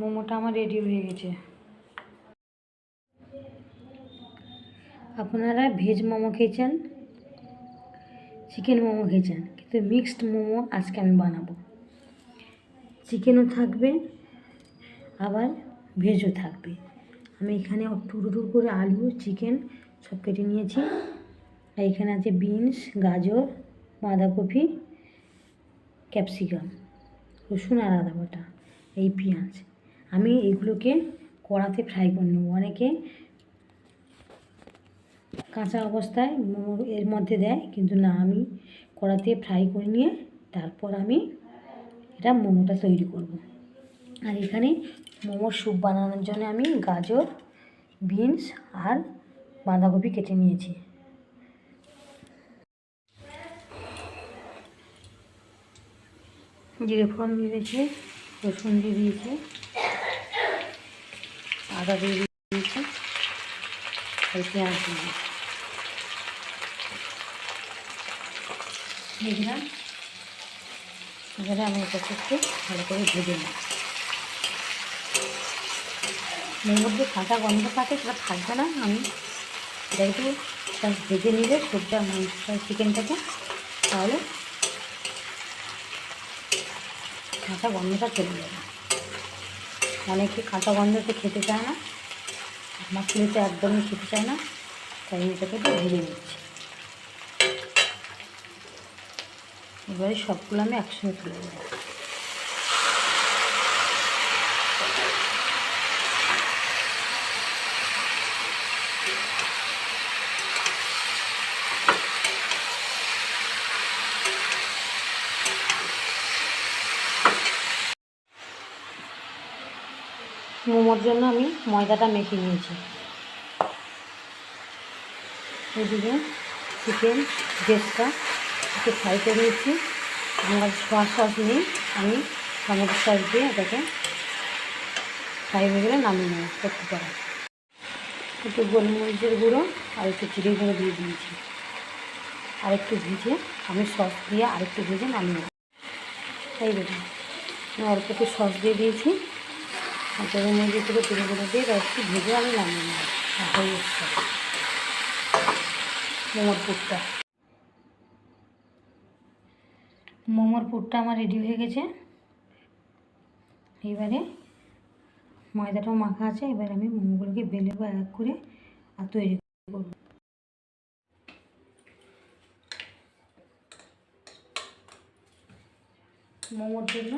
মোমোটা আমার রেডি হয়ে গেছে। আপনারা ভেজ মোমো খেয়েছেন চিকেন মোমো খেয়েছেন, কিন্তু মিক্সড মোমো আজকে আমি বানাবো। চিকেনও থাকবে, আবার ভেজও থাকবে। আমি এখানে টুকরো টুকরো করে আলু চিকেন সব কেটে নিয়েছি। আর এখানে আছে বিনস গাজর, বাঁধাকপি ক্যাপসিকাম রসুন আর আদা বাটা, এই পেঁয়াজ। আমি এগুলোকে কড়াতে ফ্রাই করে নেব। অনেকে কাঁচা অবস্থায় এর মধ্যে দেয়, কিন্তু না, আমি কড়াতে ফ্রাই করে নিয়ে তারপর আমি এটা মোমোটা তৈরি করব। আর এখানে মোমোর স্যুপ বানানোর জন্য আমি গাজর বিনস আর বাঁধাকপি কেটে নিয়েছি। জিরে ফোড়ন দিয়ে দিয়েছি, রসুন দিয়ে দিয়েছি। আদা দিয়ে দিয়েছি। আর পেঁয়াজ দিলাম। এবারে আমি এটাকে একটু ভালো করে ভেজে নিই। মোমোর যে কাঁচা গন্ধ থাকে, সেটা থাকবে না। আমি এটা একটু ভেজে নিলে সবটা মাংসটা চিকেনটাকে তাহলে কাঁচা গন্ধটা চলে যাবে। অনেকে কাঁচা গন্ধতে খেতে চায় না, আমার ফুলেতে একদমই খেতে চায় না, তাই এটাকে একটু ভেজে নিচ্ছি। এবারে সবগুলো আমি একসঙ্গে তুলে দেবো মোমোর জন্য আমি ময়দাটা মেখে নিয়েছি। এদিকে চিকেন ড্রেসটা একটু ফ্রাই করে নিয়েছি আমার সোয়া সস নিয়ে আমি টমেটো সস দিয়ে এটাকে ফ্রাই হয়ে গেলে নামিয়ে নেব করতে পারা। একটু গোলমরিচের গুঁড়ো আর একটু চিড়ে গুঁড়ো দিয়ে দিয়েছি। আর একটু ভেজে আমি সস দিয়ে আরেকটু ভেজে নামিয়ে নেব। এই দেখুন, আমি অল্প একটু সস দিয়ে দিয়েছি। আর গোলমরিচের থেকে চিড়ে গুঁড়ো দিয়ে রসটি ভেজে আমি নামিয়ে আর হয়ে এসছে মোমোর পুরটা। মোমোর পুরটা আমার রেডি হয়ে গেছে। এবারে ময়দাটাও মাখা আছে, এবার আমি মোমোগুলোকে বেলে বা এক করে আর তৈরি করব। মোমোর জন্য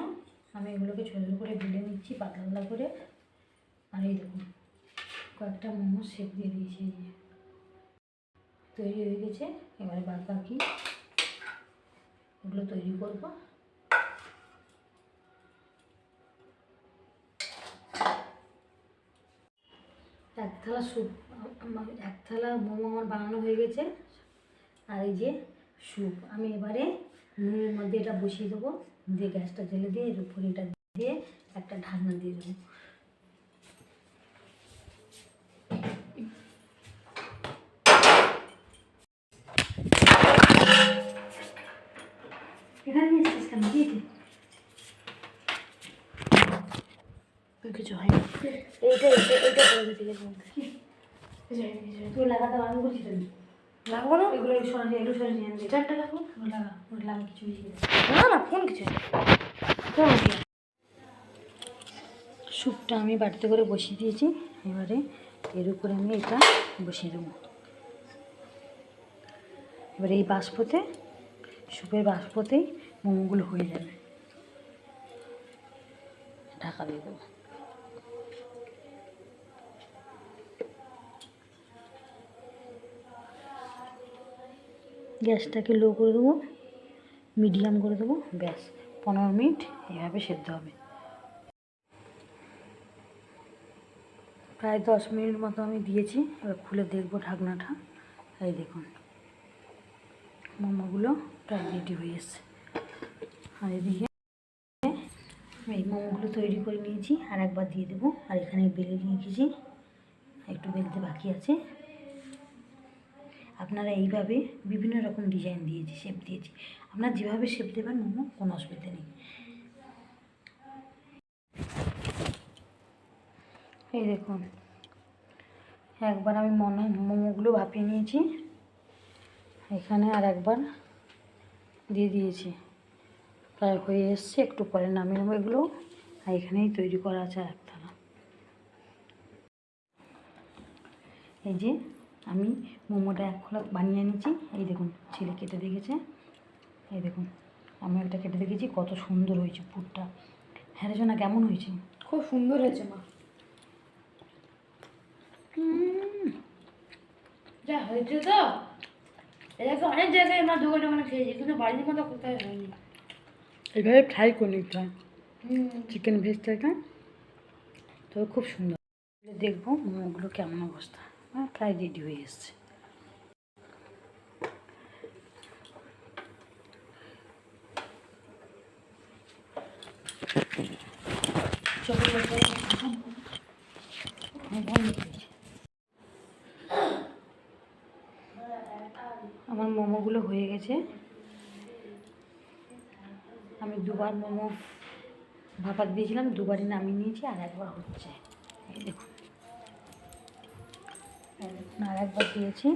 আমি এগুলোকে ছোটো ছোটো করে বেলে নিচ্ছি পাতলা করে। আর এই দেখুন, কয়েকটা মোমো শেপ দিয়ে দিয়েছি এই তৈরি হয়ে গেছে, এবারে বাদ বাকি এগুলো তৈরি করব। এক থালা স্যুপ এক থালা মোমো আমার বানানো হয়ে গেছে। আর এই যে স্যুপ, আমি এবারে নুনের মধ্যে এটা বসিয়ে দেবো দিয়ে গ্যাসটা জ্বেলে দিয়ে এর উপরে এটা দিয়ে একটা ঢাকনা দিয়ে দেবো। এখানে নিয়ে এসেছিস কেন? দিয়ে কিছু হয় এইটা এইটা এইটা করে দিতে গেছে তুই লাগাতে আমি বলছি তো লাগবো না? এগুলো সরাসরি এগুলো সরাসরি চারটা লাগবো? লাগা লাগা কিছু না না ফোন কিছু ফোন স্যুপটা আমি বাড়িতে করে বসিয়ে দিয়েছি। এবারে এর উপরে আমি এটা বসিয়ে দেবো। এবারে এই বাষ্পতে স্যুপের বাষ্পতেই মোমোগুলো হয়ে যাবে। ঢাকা দিয়ে দেবো। গ্যাসটাকে লো করে দেবো, মিডিয়াম করে দেবো, ব্যাস। পনেরো মিনিট এভাবে সেদ্ধ হবে। প্রায় দশ মিনিট মতো আমি দিয়েছি, এবার খুলে দেখব ঢাকনাটা। এই দেখুন, মোমোগুলো প্রায় রেডি হয়ে এসছে। আর এদিকে এই মোমোগুলো তৈরি করে নিয়েছি আর একবার দিয়ে দেবো। আর এখানে বেলে রেখেছি একটু বেলতে বাকি আছে। আপনারা এইভাবে বিভিন্ন রকম ডিজাইন দিয়েছি শেপ দিয়েছি। আপনারা যেভাবে শেপ দেবেন মোমো কোনো অসুবিধা নেই। এই দেখুন, একবার আমি মনে, মোমোগুলো ভাপিয়ে নিয়েছি। এখানে আর একবার দিয়ে দিয়েছি। প্রায় হয়ে এসছে, একটু পরে নামিয়ে নেব এগুলো। আর এখানেই তৈরি করা আছে আর একটা এই যে আমি মোমোটা এক খোলা বানিয়ে নিয়েছি। এই দেখুন ছেলে কেটে দেখেছে এই দেখুন আমি একটা কেটে দেখেছি কত সুন্দর হয়েছে পুরটা। হ্যাঁ রে সোনা কেমন হয়েছে? খুব সুন্দর হয়েছে মা। যা হয়েছে তো? এটা তো অনেক জায়গায় মা দোকানে দোকানে খেয়েছি কিন্তু বাড়ির মতো কোথায় হয়নি? এইভাবে ফ্রাই করে নিতে হয় চিকেন ভেজটাকে তো খুব সুন্দর। দেখব মোমোগুলো কেমন অবস্থা। হ্যাঁ প্রায় রেডি হয়ে এসছে। আমার মোমোগুলো হয়ে গেছে। আমি দুবার মোমো ভাপাত দিয়েছিলাম, দুবারই নামিয়ে নিয়েছি আর একবার হচ্ছে। দেখুন। দেখুন, আর একবার দিয়েছি।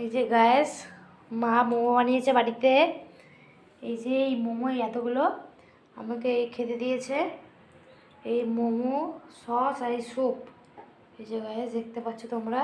এই যে গ্যাস মা মোমো বানিয়েছে বাড়িতে। এই যে এই মোমো এতগুলো আমাকে খেতে দিয়েছে। এই মোমো সস আর এই স্যুপ এই যে গ্যাস দেখতে পাচ্ছ তোমরা।